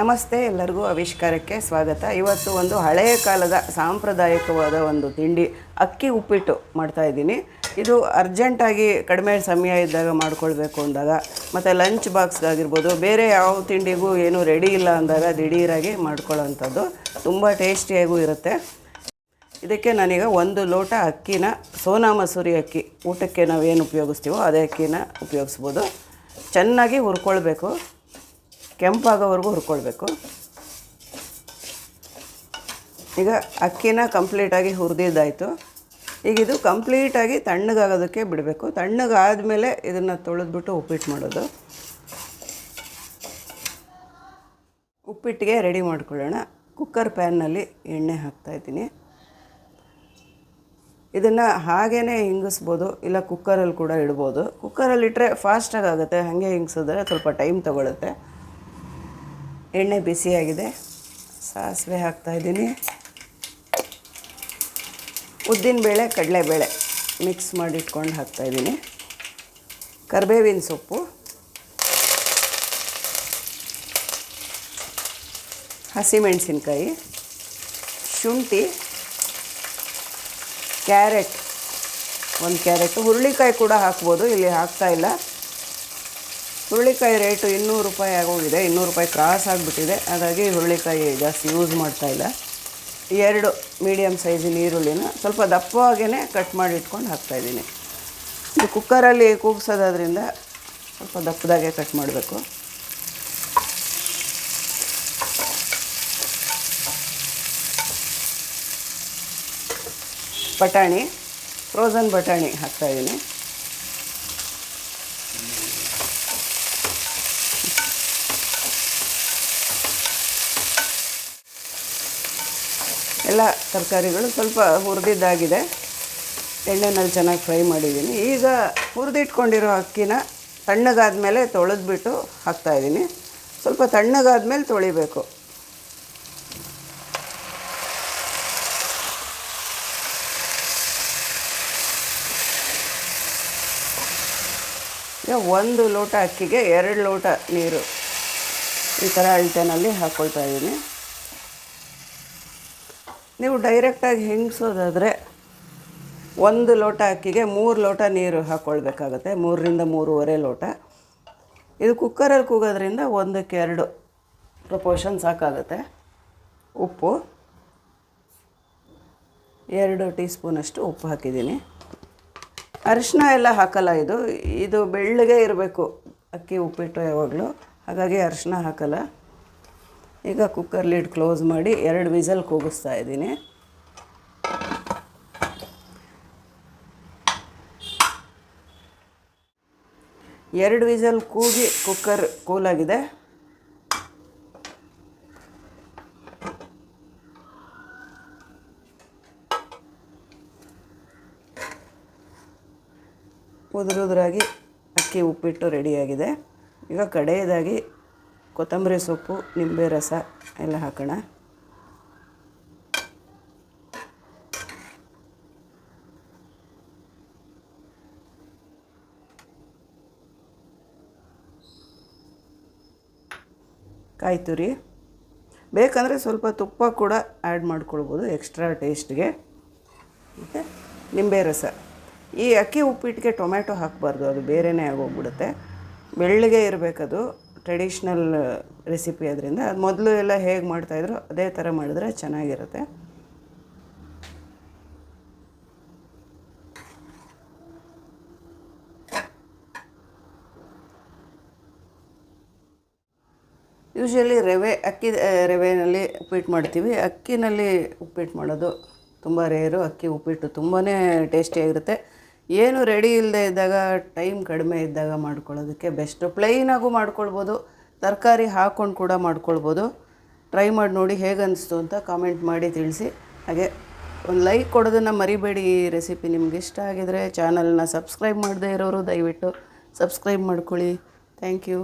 ನಮಸ್ತೆ ಎಲ್ಲರಿಗೂ ಆವಿಷ್ಕಾರಕ್ಕೆ ಸ್ವಾಗತ. ಇವತ್ತು ಒಂದು ಹಳೆಯ ಕಾಲದ ಸಾಂಪ್ರದಾಯಿಕವಾದ ಒಂದು ತಿಂಡಿ ಅಕ್ಕಿ ಉಪ್ಪಿಟ್ಟು ಮಾಡ್ತಾ ಇದ್ದೀನಿ. ಇದು ಅರ್ಜೆಂಟಾಗಿ ಕಡಿಮೆ ಸಮಯ ಇದ್ದಾಗ ಮಾಡ್ಕೊಳ್ಬೇಕು ಅಂದಾಗ, ಮತ್ತು ಲಂಚ್ ಬಾಕ್ಸ್ಗಾಗಿರ್ಬೋದು ಬೇರೆ ಯಾವ ತಿಂಡಿಗೂ ಏನು ರೆಡಿ ಇಲ್ಲ ಅಂದಾಗ ದಿಢೀರಾಗಿ ಮಾಡ್ಕೊಳ್ಳೋವಂಥದ್ದು ತುಂಬ ಟೇಸ್ಟಿಯಾಗೂ ಇರುತ್ತೆ. ಇದಕ್ಕೆ ನಾನೀಗ ಒಂದು ಲೋಟ ಅಕ್ಕಿನ, ಸೋನಾ ಮಸೂರಿ ಅಕ್ಕಿ, ಊಟಕ್ಕೆ ನಾವೇನು ಉಪಯೋಗಿಸ್ತೀವೋ ಅದೇ ಅಕ್ಕಿನ ಉಪಯೋಗಿಸ್ಬೋದು. ಚೆನ್ನಾಗಿ ಹುರ್ಕೊಳ್ಬೇಕು. ಕೆಂಪಾಗೋವರೆಗೂ ಹುರ್ಕೊಳ್ಬೇಕು. ಈಗ ಅಕ್ಕಿನ ಕಂಪ್ಲೀಟಾಗಿ ಹುರಿದಿದ್ದಾಯಿತು. ಈಗ ಇದು ಕಂಪ್ಲೀಟಾಗಿ ತಣ್ಣಗಾಗೋದಕ್ಕೆ ಬಿಡಬೇಕು. ತಣ್ಣಗಾದಮೇಲೆ ಇದನ್ನು ತೊಳೆದ್ಬಿಟ್ಟು ಉಪ್ಪಿಟ್ಟು ಮಾಡೋದು. ಉಪ್ಪಿಟ್ಟಿಗೆ ರೆಡಿ ಮಾಡ್ಕೊಳ್ಳೋಣ. ಕುಕ್ಕರ್ ಪ್ಯಾನ್ನಲ್ಲಿ ಎಣ್ಣೆ ಹಾಕ್ತಾಯಿದ್ದೀನಿ ಇದನ್ನು ಹಾಗೇ ಹಿಂಗಿಸ್ಬೋದು, ಇಲ್ಲ ಕುಕ್ಕರಲ್ಲಿ ಕೂಡ ಇಡ್ಬೋದು. ಕುಕ್ಕರಲ್ಲಿ ಇಟ್ಟರೆ ಫಾಸ್ಟಾಗಿ ಆಗುತ್ತೆ. ಹಾಗೆ ಹಿಂಗಿಸಿದ್ರೆ ಸ್ವಲ್ಪ ಟೈಮ್ ತೊಗೊಳುತ್ತೆ. ಎಣ್ಣೆ ಬಿಸಿಯಾಗಿದೆ ಸಾಸಿವೆ ಹಾಕ್ತಾಯಿದ್ದೀನಿ ಉದ್ದಿನಬೇಳೆ ಕಡಲೆಬೇಳೆ ಮಿಕ್ಸ್ ಮಾಡಿ ಇಟ್ಕೊಂಡು ಹಾಕ್ತಾಯಿದ್ದೀನಿ ಕರಿಬೇವಿನ ಸೊಪ್ಪು. ಹಸಿಮೆಣಸಿನ್ಕಾಯಿ. ಶುಂಠಿ. ಕ್ಯಾರೆಟ್. ಒಂದು ಕ್ಯಾರೆಟು. ಹುರುಳಿಕಾಯಿ ಕೂಡ ಹಾಕ್ಬೋದು. ಇಲ್ಲಿ ಹಾಕ್ತಾ ಇಲ್ಲ. ಹುರುಳಿಕಾಯಿ ರೇಟು ಇನ್ನೂರು ರೂಪಾಯಿ ಆಗೋಗಿದೆ, ಇನ್ನೂರು ರೂಪಾಯಿ ಕ್ರಾಸ್ ಆಗಿಬಿಟ್ಟಿದೆ. ಹಾಗಾಗಿ ಹುರುಳಿಕಾಯಿ ಜಾಸ್ತಿ ಯೂಸ್ ಮಾಡ್ತಾ ಇಲ್ಲ. ಎರಡು ಮೀಡಿಯಮ್ ಸೈಜಿನ ಈರುಳ್ಳಿನ ಸ್ವಲ್ಪ ದಪ್ಪವಾಗೇ ಕಟ್ ಮಾಡಿ ಇಟ್ಕೊಂಡು ಹಾಕ್ತಾಯಿದ್ದೀನಿ ಇದು ಕುಕ್ಕರಲ್ಲಿ ಕೂಗ್ಸೋದಾದ್ರಿಂದ ಸ್ವಲ್ಪ ದಪ್ಪದಾಗೆ ಕಟ್ ಮಾಡಬೇಕು. ಬಟಾಣಿ ಫ್ರೋಝನ್ ಬಟಾಣಿ ಹಾಕ್ತಾಯಿದ್ದೀನಿ ಎಲ್ಲ ತರಕಾರಿಗಳು ಸ್ವಲ್ಪ ಹುರಿದಿದ್ದಾಗಿದೆ. ಎಣ್ಣೆನಲ್ಲಿ ಚೆನ್ನಾಗಿ ಫ್ರೈ ಮಾಡಿದ್ದೀನಿ. ಈಗ ಹುರಿದಿಟ್ಕೊಂಡಿರೋ ಅಕ್ಕಿನ ತಣ್ಣಗಾದ್ಮೇಲೆ ತೊಳೆದ್ಬಿಟ್ಟು ಹಾಕ್ತಾಯಿದ್ದೀನಿ ಸ್ವಲ್ಪ ತಣ್ಣಗಾದ್ಮೇಲೆ ತೊಳಿಬೇಕು. ಈಗ ಒಂದು ಲೋಟ ಅಕ್ಕಿಗೆ ಎರಡು ಲೋಟ ನೀರು ಈ ಥರ ಅಳತೆನಲ್ಲಿ ಹಾಕ್ಕೊಳ್ತಾ ಇದ್ದೀನಿ. ನೀವು ಡೈರೆಕ್ಟಾಗಿ ಹೆಂಗಸೋದಾದರೆ ಒಂದು ಲೋಟ ಅಕ್ಕಿಗೆ ಮೂರು ಲೋಟ ನೀರು ಹಾಕ್ಕೊಳ್ಬೇಕಾಗತ್ತೆ ಮೂರರಿಂದ ಮೂರುವರೆ ಲೋಟ. ಇದು ಕುಕ್ಕರಲ್ಲಿ ಕೂಗೋದ್ರಿಂದ ಒಂದಕ್ಕೆ ಎರಡು ಪ್ರಪೋರ್ಷನ್ ಸಾಕಾಗುತ್ತೆ. ಉಪ್ಪು, ಎರಡು ಟೀ ಸ್ಪೂನಷ್ಟು ಉಪ್ಪು ಹಾಕಿದ್ದೀನಿ. ಅರಿಶಿನ ಎಲ್ಲ ಹಾಕಲ್ಲ ಇದು ಇದು ಬೆಳ್ಳಗೆ ಇರಬೇಕು, ಅಕ್ಕಿ ಉಪ್ಪಿಟ್ಟು ಯಾವಾಗಲೂ. ಹಾಗಾಗಿ ಅರಿಶಿನ ಹಾಕಲ್ಲ. ಈಗ ಕುಕ್ಕರ್ ಲಿಡ್ ಕ್ಲೋಸ್ ಮಾಡಿ ಎರಡು ವಿಸಲ್ ಕೂಗಿಸ್ತಾ ಇದ್ದೀನಿ. ಎರಡು ವಿಸಲ್ ಕೂಗಿ ಕುಕ್ಕರ್ ಕೂಲಾಗಿದೆ ಉದುರುದ್ರಾಗಿ ಅಕ್ಕಿ ಉಪ್ಪಿಟ್ಟು ರೆಡಿಯಾಗಿದೆ ಈಗ ಕಡೆಯದಾಗಿ ಕೊತ್ತಂಬರಿ ಸೊಪ್ಪು, ನಿಂಬೆ ರಸ ಎಲ್ಲ ಹಾಕೋಣ. ಕಾಯಿ ತುರಿ. ಬೇಕಂದರೆ ಸ್ವಲ್ಪ ತುಪ್ಪ ಕೂಡ ಆ್ಯಡ್ ಮಾಡ್ಕೊಳ್ಬೋದು ಎಕ್ಸ್ಟ್ರಾ ಟೇಸ್ಟ್ಗೆ. ಮತ್ತು ನಿಂಬೆ ರಸ. ಈ ಅಕ್ಕಿ ಉಪ್ಪಿಟ್ಟಿಗೆ ಟೊಮ್ಯಾಟೊ ಹಾಕಬಾರ್ದು, ಅದು ಬೇರೆಯೇ ಆಗೋಗ್ಬಿಡುತ್ತೆ. ಬೆಳ್ಳಗೆ ಇರಬೇಕದು. ಟ್ರೆಡಿಷ್ನಲ್ ರೆಸಿಪಿ ಅದರಿಂದ ಅದು ಮೊದಲು ಎಲ್ಲ ಹೇಗೆ ಮಾಡ್ತಾಯಿದ್ರು ಅದೇ ಥರ ಮಾಡಿದ್ರೆ ಚೆನ್ನಾಗಿರುತ್ತೆ. ಯೂಶ್ವಲಿ ರವೆ, ಅಕ್ಕಿ ರವೆಯಲ್ಲಿ ಉಪ್ಪಿಟ್ಟು ಮಾಡ್ತೀವಿ. ಅಕ್ಕಿನಲ್ಲಿ ಉಪ್ಪಿಟ್ಟು ಮಾಡೋದು ತುಂಬ ರೇರು ಅಕ್ಕಿ ಉಪ್ಪಿಟ್ಟು ತುಂಬಾ ಟೇಸ್ಟಿಯಾಗಿರುತ್ತೆ ಏನು ರೆಡಿ ಇಲ್ಲದೆ ಇದ್ದಾಗ ಟೈಮ್ ಕಡಿಮೆ ಇದ್ದಾಗ ಮಾಡ್ಕೊಳ್ಳೋದಕ್ಕೆ ಬೆಸ್ಟು ಪ್ಲೈನಾಗೂ ಮಾಡ್ಕೊಳ್ಬೋದು, ತರಕಾರಿ ಹಾಕ್ಕೊಂಡು ಕೂಡ ಮಾಡ್ಕೊಳ್ಬೋದು. ಟ್ರೈ ಮಾಡಿ ನೋಡಿ ಹೇಗೆ ಅನಿಸ್ತು ಅಂತ ಕಾಮೆಂಟ್ ಮಾಡಿ ತಿಳಿಸಿ. ಹಾಗೆ ಒಂದು ಲೈಕ್ ಕೊಡೋದನ್ನು ಮರಿಬೇಡಿ ಈ ರೆಸಿಪಿ ನಿಮ್ಗೆ ಇಷ್ಟ ಆಗಿದರೆ ಚಾನಲ್ನ ಸಬ್ಸ್ಕ್ರೈಬ್ ಮಾಡದೇ ಇರೋರು ದಯವಿಟ್ಟು ಸಬ್ಸ್ಕ್ರೈಬ್ ಮಾಡ್ಕೊಳ್ಳಿ. Thank you